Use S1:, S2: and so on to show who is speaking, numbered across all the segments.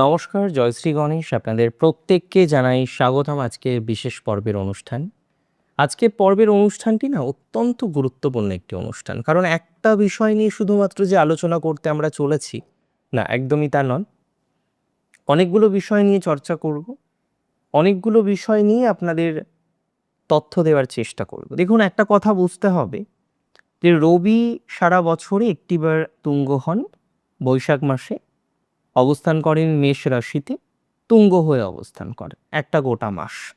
S1: নমস্কার জয়শ্রী গণেশ। আপনাদের প্রত্যেককে জানাই স্বাগতম আজকে বিশেষ পর্বের অনুষ্ঠান। আজকে পর্বের অনুষ্ঠানটি না অত্যন্ত গুরুত্বপূর্ণ একটি অনুষ্ঠান। কারণ একটা বিষয় নিয়ে শুধুমাত্র যে আলোচনা করতে আমরা চলেছি, না, একদমই তা নন। অনেকগুলো বিষয় নিয়ে চর্চা করব। অনেকগুলো বিষয় নিয়ে আপনাদের তথ্য দেওয়ার চেষ্টা করব। দেখুন, একটা কথা বুঝতে হবে যে রবি সারা বছরে একটিবার তুঙ্গ হন বৈশাখ মাসে। অবস্থান করেন মেষ রাশিতে, তুঙ্গ হয়ে অবস্থান করেন একটা গোটা মাস।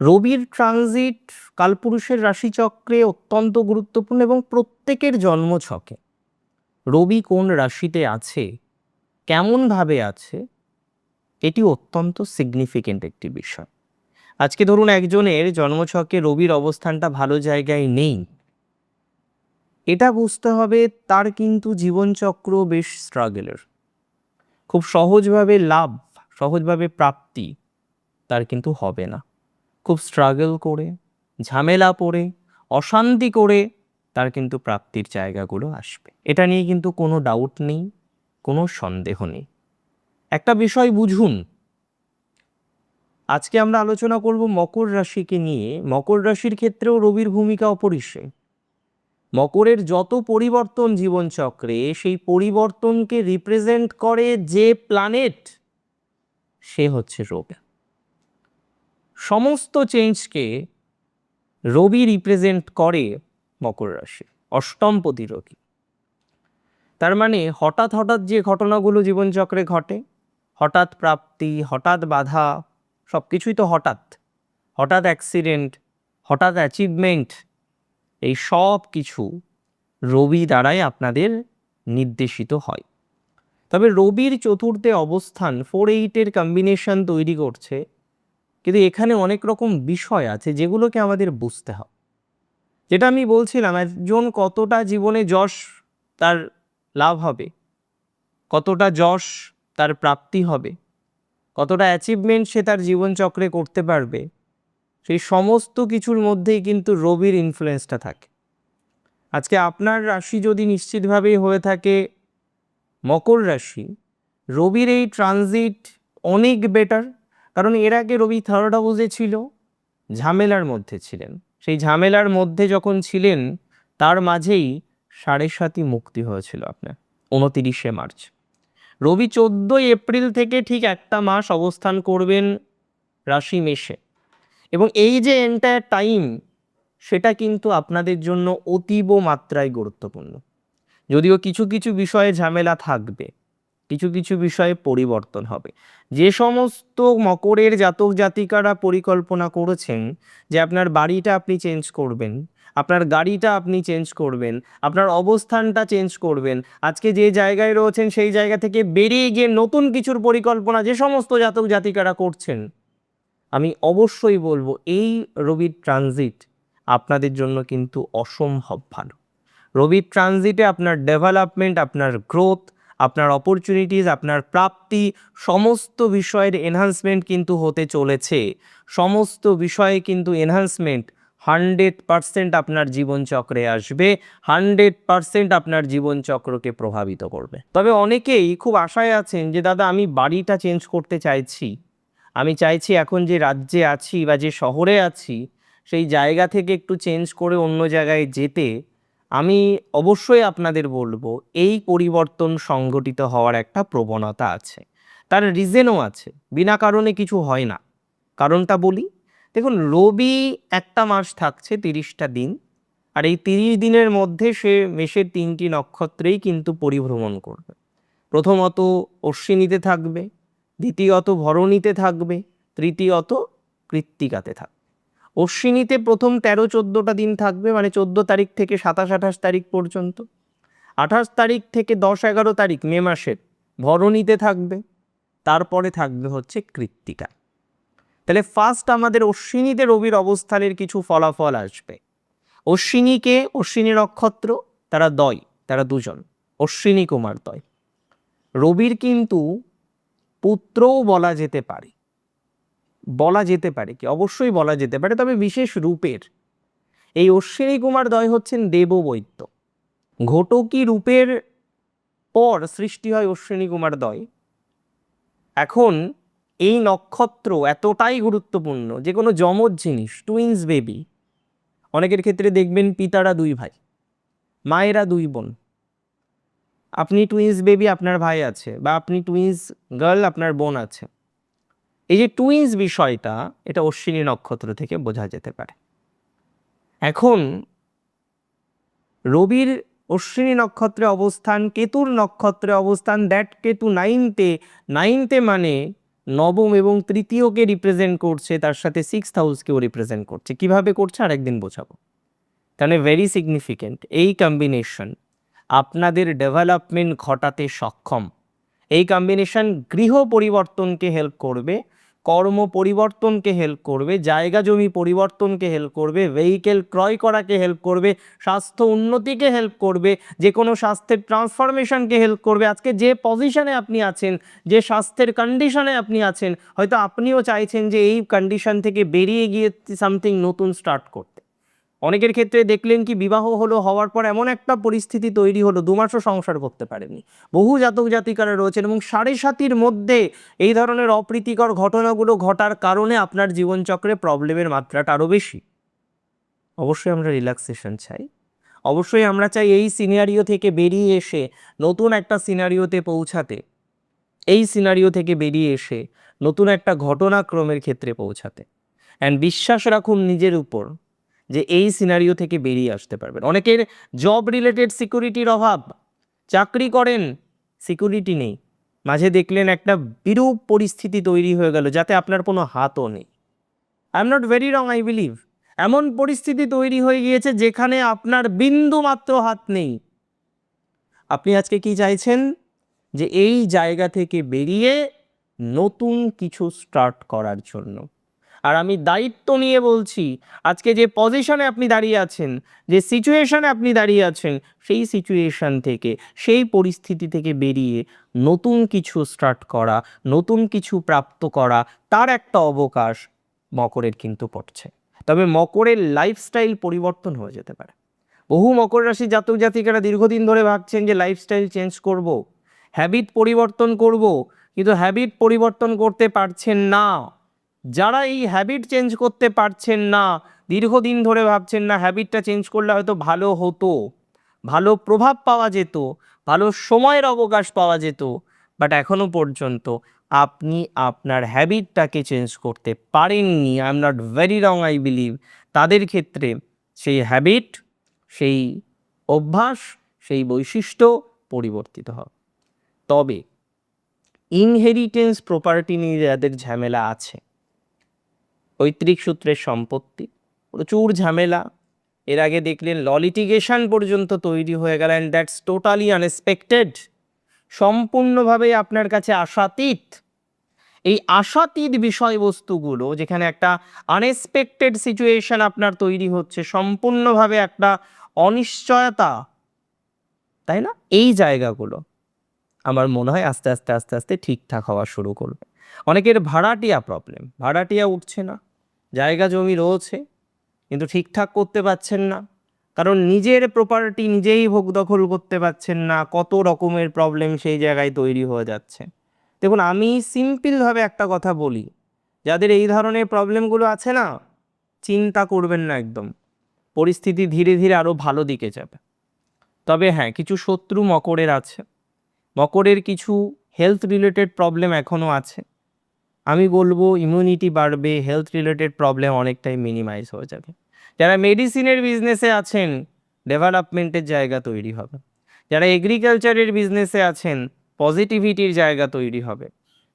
S1: রবির ট্রানজিট কালপুরুষের রাশিচক্রে অত্যন্ত গুরুত্বপূর্ণ এবং প্রত্যেকের জন্মছকে রবি কোন রাশিতে আছে কেমনভাবে আছে, এটি অত্যন্ত সিগনিফিকেন্ট একটি বিষয়। আজকে ধরুন একজনের জন্মছকে রবির অবস্থানটা ভালো জায়গায় নেই। এটা বুঝতে হবে তার কিন্তু জীবনচক্র বেশ স্ট্রাগলের খুব সহজভাবে লাভ, সহজভাবে প্রাপ্তি, তার কিন্তু হবে না। খুব স্ট্রাগল করে, ঝামেলা পড়ে, অশান্তি করে তার কিন্তু প্রাপ্তির জায়গাগুলো আসবে। এটা নিয়ে কিন্তু কোনো ডাউট নেই, কোনো সন্দেহ নেই। একটা বিষয় বুঝুন। আজকে আমরা আলোচনা করব মকর রাশিকে নিয়ে। মকর রাশির ক্ষেত্রেও রবির ভূমিকা অপরিসীম। মকরের যত পরিবর্তন জীবনচক্রে, সেই পরিবর্তনকে রিপ্রেজেন্ট করে যে প্ল্যানেট সে হচ্ছে রবি। সমস্ত চেঞ্জকে রবি রিপ্রেজেন্ট করে মকর রাশি অষ্টমপতি রবি। তার মানে হঠাৎ হঠাৎ যে ঘটনাগুলো জীবনচক্রে ঘটে, হঠাৎ প্রাপ্তি, হঠাৎ বাধা সব কিছুই তো হঠাৎ। হঠাৎ অ্যাক্সিডেন্ট হঠাৎ অ্যাচিভমেন্ট এই সব কিছু রবি দ্বারাই আপনাদের নির্দেশিত হয়। তবে রবির চতুর্থে অবস্থান ফোর এইটের কম্বিনেশন তৈরি করছে। কিন্তু এখানে অনেক রকম বিষয় আছে যেগুলোকে আমাদের বুঝতে হবে। যেটা আমি বলছিলাম, একজন কতটা জীবনে যশ তার লাভ হবে, কতটা যশ তার প্রাপ্তি হবে, কতটা অ্যাচিভমেন্ট সে তার জীবনচক্রে করতে পারবে সেই সমস্ত কিছুর মধ্যেই কিন্তু রবির ইনফ্লুয়েন্সটা থাকে। আজকে আপনার রাশি যদি নিশ্চিতভাবেই হয়ে থাকে, মকর রাশি, রবির এই ট্রানজিট অনেক বেটার কারণ এর আগে রবি থার্ড হাউসে ছিল, ঝামেলার মধ্যে ছিলেন। সেই ঝামেলার মধ্যে যখন ছিলেন, তার মাঝেই সাড়ে সাতই মুক্তি হয়েছিল আপনার, উনতিরিশে মার্চ। রবি চোদ্দোই এপ্রিল থেকে ঠিক একটা মাস অবস্থান করবেন রাশি মেষে। এবং এই যে এন্টায়ার টাইম সেটা কিন্তু আপনাদের জন্য অতীব মাত্রায় গুরুত্বপূর্ণ। যদিও কিছু কিছু বিষয়ে ঝামেলা থাকবে, কিছু কিছু বিষয়ে পরিবর্তন হবে। যে সমস্ত মকরের জাতক জাতিকারা পরিকল্পনা করেছেন যে আপনার বাড়িটা আপনি চেঞ্জ করবেন, আপনার গাড়িটা আপনি চেঞ্জ করবেন, আপনার অবস্থানটা চেঞ্জ করবেন, আজকে যে জায়গায় রয়েছেন সেই জায়গা থেকে বেরিয়ে গিয়ে নতুন কিছুর পরিকল্পনা যে সমস্ত জাতক জাতিকারা করছেন আমি অবশ্যই বলব, এই রবির ট্রানজিট আপনাদের জন্য কিন্তু অসম্ভব ভালো। রবির ট্রানজিটে আপনার ডেভেলপমেন্ট আপনার গ্রোথ আপনার অপরচুনিটিস আপনার প্রাপ্তি, সমস্ত বিষয়ের এনহান্সমেন্ট কিন্তু হতে চলেছে। সমস্ত বিষয়ে কিন্তু এনহান্সমেন্ট হান্ড্রেড পারসেন্ট আপনার জীবনচক্রে আসবে হান্ড্রেড পারসেন্ট আপনার জীবনচক্রকে প্রভাবিত করবে। তবে অনেকেই খুব আশায় আছেন যে, দাদা, আমি বাড়িটা চেঞ্জ করতে চাইছি। আমি চাইছি এখন যে রাজ্যে আছি বা যে শহরে আছি, সেই জায়গা থেকে একটু চেঞ্জ করে অন্য জায়গায় যেতে, আমি অবশ্যই আপনাদের বলব, এই পরিবর্তন সংগঠিত হওয়ার একটা প্রবণতা আছে। তার রিজেনও আছে, বিনা কারণে কিছু হয় না। কারণটা বলি, দেখুন, রবি একটা মাস থাকছে তিরিশটা দিন, আর এই তিরিশ দিনের মধ্যে সে মেষের তিনটি নক্ষত্রেই কিন্তু পরিভ্রমণ করবে। প্রথমত অশ্বিনীতে থাকবে দ্বিতীয়ত ভরণীতে থাকবে, তৃতীয়ত কৃত্তিকাতে থাকবে অশ্বিনীতে প্রথম তেরো চোদ্দোটা দিন থাকবে মানে চোদ্দ তারিখ থেকে সাতাশ আঠাশ তারিখ পর্যন্ত। আঠাশ তারিখ থেকে দশ এগারো তারিখ মে মাসের ভরণীতে থাকবে, তারপরে থাকবে হচ্ছে কৃত্তিকা। তাহলে ফার্স্ট আমাদের অশ্বিনীতে রবির অবস্থানের কিছু ফলাফল আসবে। অশ্বিনীকে, অশ্বিনী নক্ষত্র, তারা দয়, তারা দুজন, অশ্বিনী কুমার দয়। রবির কিন্তু পুত্রও বলা যেতে পারে। বলা যেতে পারে কি? অবশ্যই বলা যেতে পারে, তবে বিশেষ রূপের। এই অশ্বিনী কুমার দয় হচ্ছেন দেববৈদ্য। ঘটকি রূপের পর সৃষ্টি হয় অশ্বিনী কুমার দয়। এখন এই নক্ষত্র এতটাই গুরুত্বপূর্ণ, যে কোনো যমজ জিনিস টুইন্স বেবি অনেকের ক্ষেত্রে দেখবেন পিতারা দুই ভাই, মায়েরা দুই বোন। আপনি টুইন্স বেবি আপনার ভাই আছে বা আপনি টুইন্স গার্ল আপনার বোন আছে। এই যে টুইন্স বিষয়টা, এটা অশ্বিনী নক্ষত্র থেকে বোঝা যেতে পারে। এখন, রবির অশ্বিনী নক্ষত্রে অবস্থান, কেতুর নক্ষত্রে অবস্থান দ্যাট কেতু নাইনতে নাইনতে মানে নবম এবং তৃতীয়কে রিপ্রেজেন্ট করছে, তার সাথে সিক্স হাউসকেও রিপ্রেজেন্ট করছে। কীভাবে করছে? আরেকদিন বোঝাবো। তাহলে ভেরি সিগনিফিকেন্ট এই কম্বিনেশন আপনাদের ডেভেলপমেন্ট ঘটাতে সক্ষম। এই কম্বিনেশন গৃহ পরিবর্তনকে হেল্প করবে, কর্ম পরিবর্তনকে হেল্প করবে, জায়গা জমি পরিবর্তনকে হেল্প করবে ভেহিকেল ক্রয় করাকে হেল্প করবে, স্বাস্থ্য উন্নতিকে হেল্প করবে, যে কোনো স্বাস্থ্যের ট্রান্সফরমেশনকে হেল্প করবে। আজকে যে পজিশনে আপনি আছেন, যে স্বাস্থ্যের কন্ডিশনে আপনি আছেন, হয়তো আপনিও চাইছেন যে এই কন্ডিশন থেকে বেরিয়ে গিয়ে সামথিং নতুন স্টার্ট করতে। অনেকের ক্ষেত্রে দেখলেন কি বিবাহ হলো, হওয়ার পর এমন একটা পরিস্থিতি তৈরি হলো, দু মাসও সংসার করতে পারেনি বহু জাতক জাতিকারা রয়েছেন এবং সাড়ে সাতির মধ্যে এই ধরনের অপ্রীতিকর ঘটনাগুলো ঘটার কারণে আপনার জীবনচক্রে প্রবলেমের মাত্রাটা আরও বেশি। অবশ্যই আমরা রিল্যাক্সেশন চাই। অবশ্যই আমরা চাই এই সিনারিও থেকে বেরিয়ে এসে, নতুন একটা সিনারিওতে পৌঁছাতে, এই সিনারিও থেকে বেরিয়ে এসে নতুন একটা ঘটনাক্রমের ক্ষেত্রে পৌঁছাতে। অ্যান্ড বিশ্বাস রাখুন নিজের উপর যে এই সিনারিও থেকে বেরিয়ে আসতে পারবেন। অনেকের জব রিলেটেড সিকিউরিটির অভাব, চাকরি করেন সিকিউরিটি নেই। মাঝে দেখলেন একটা বিরূপ পরিস্থিতি তৈরি হয়ে গেল, যাতে আপনার কোনো হাতও নেই। I am not very wrong I believe এমন পরিস্থিতি তৈরি হয়ে গিয়েছে যেখানে আপনার বিন্দু মাত্র হাত নেই। আপনি আজকে কি চাইছেন? যে এই জায়গা থেকে বেরিয়ে নতুন কিছু স্টার্ট করার জন্য। আর আমি দায়িত্ব নিয়ে বলছি, আজকে যে পজিশনে আপনি দাঁড়িয়ে আছেন, যে সিচুয়েশনে আপনি দাঁড়িয়ে আছেন, সেই সিচুয়েশন থেকে, সেই পরিস্থিতি থেকে বেরিয়ে নতুন কিছু স্টার্ট করা, নতুন কিছু প্রাপ্ত করা, তার একটা অবকাশ মকরের কিন্তু পড়ছে। তবে মকরের লাইফস্টাইল পরিবর্তন হয়ে যেতে পারে। বহু মকর রাশি জাতক জাতিকারা দীর্ঘদিন ধরে ভাবছেন যে লাইফস্টাইল চেঞ্জ করব হ্যাবিট পরিবর্তন করব, কিন্তু হ্যাবিট পরিবর্তন করতে পারছেন না। যারা এই হ্যাবিট চেঞ্জ করতে পারছেন না, দীর্ঘদিন ধরে ভাবছেন না হ্যাবিটটা চেঞ্জ করলে হয়তো ভালো হতো, ভালো প্রভাব পাওয়া যেত, ভালো সময়ের অবকাশ পাওয়া যেত বাট এখনও পর্যন্ত আপনি আপনার হ্যাবিটটাকে চেঞ্জ করতে পারেননি। I am not very wrong I believe তাদের ক্ষেত্রে সেই হ্যাবিট সেই অভ্যাস, সেই বৈশিষ্ট্য পরিবর্তিত হবে। তবে ইনহেরিটেন্স প্রপার্টি নিয়ে যাদের ঝামেলা আছে পৈতৃক সূত্রের সম্পত্তি, প্রচুর ঝামেলা। এর আগে দেখলেন, ল লিটিগেশন পর্যন্ত তৈরি হয়ে গেল অ্যান্ড দ্যাটস টোটালি আনএক্সপেক্টেড সম্পূর্ণভাবে আপনার কাছে আশাতীত। এই আশাতীত বিষয়বস্তুগুলো, যেখানে একটা আনএক্সপেক্টেড সিচুয়েশন আপনার তৈরি হচ্ছে, সম্পূর্ণভাবে একটা অনিশ্চয়তা। তাই না? এই জায়গাগুলো আমার মনে হয় আস্তে আস্তে আস্তে আস্তে ঠিকঠাক হওয়া শুরু করবে। অনেকের ভাড়াটিয়া প্রবলেম ভাড়াটিয়া উঠছে না। জায়গা জমি রয়েছে, কিন্তু ঠিকঠাক করতে পারছেন না। কারণ নিজের প্রপার্টি নিজেই ভোগ দখল করতে পারছেন না, কত রকমের প্রবলেম সেই জায়গায় তৈরি হয়ে যাচ্ছে। দেখুন, আমি সিম্পলভাবে একটা কথা বলি, যাদের এই ধরনের প্রবলেমগুলো আছে না, চিন্তা করবেন না একদম। পরিস্থিতি ধীরে ধীরে আরও ভালো দিকে যাবে। তবে হ্যাঁ কিছু শত্রু মকরের আছে। মকরের কিছু হেলথ রিলেটেড প্রবলেম এখনও আছে। আমি বলব ইমিউনিটি বাড়বে হেলথ রিলেটেড প্রবলেম অনেকটাই মিনিমাইজ হয়ে যাবে। যারা মেডিসিনের বিজনেসে আছেন ডেভেলপমেন্টের জায়গা তৈরি হবে। যারা এগ্রিকালচারের বিজনেসে আছেন পজিটিভিটির জায়গা তৈরি হবে।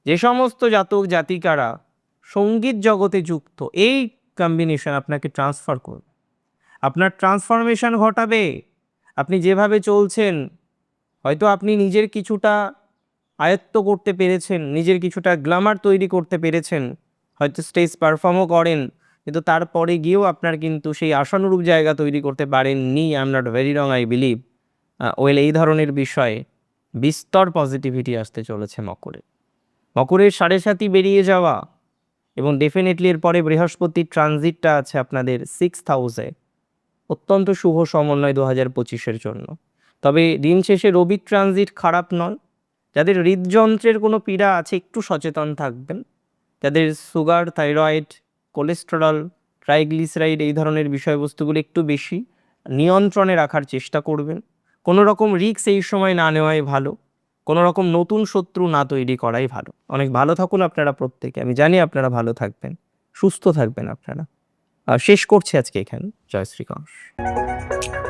S1: যে সমস্ত জাতক জাতিকারা সংগীত জগতে যুক্ত, এই কম্বিনেশন আপনাকে ট্রান্সফার করবে। আপনার ট্রান্সফরমেশন ঘটাবে। আপনি যেভাবে চলছেন, হয়তো আপনি নিজের কিছুটা আয়ত্ত করতে পেরেছেন, নিজের কিছুটা গ্ল্যামার তৈরি করতে পেরেছেন, হয়তো স্টেজ পারফর্মও করেন, কিন্তু তারপরে গিয়েও আপনার কিন্তু সেই আশানুরূপ জায়গা তৈরি করতে পারেননি I am not very wrong I believe well এই ধরনের বিষয়ে বিস্তর পজিটিভিটি আসতে চলেছে মকরে। মকরের সাড়ে সাতি বেরিয়ে যাওয়া এবং ডেফিনেটলি এরপরে বৃহস্পতির ট্রানজিটটা আছে আপনাদের সিক্স হাউসে অত্যন্ত শুভ সমন্বয় দু হাজার পঁচিশের জন্য। তবে দিন শেষে রবির ট্রানজিট খারাপ নয় যাদের হৃদযন্ত্রের কোনো পীড়া আছে, একটু সচেতন থাকবেন। যাদের সুগার, থাইরয়েড, কোলেস্টেরল, ট্রাইগ্লিসারাইড এই ধরনের বিষয়বস্তুগুলো একটু বেশি নিয়ন্ত্রণে রাখার চেষ্টা করবেন। কোনো রকম রিস্ক এই সময় না নেওয়াই ভালো। কোনো রকম নতুন শত্রু না তৈরি করাই ভালো। অনেক ভালো থাকুন আপনারা প্রত্যেকে। আমি জানি আপনারা ভালো থাকবেন। সুস্থ থাকবেন আপনারা। শেষ করছি আজকে এখানে। জয় শ্রীকৃষ্ণ।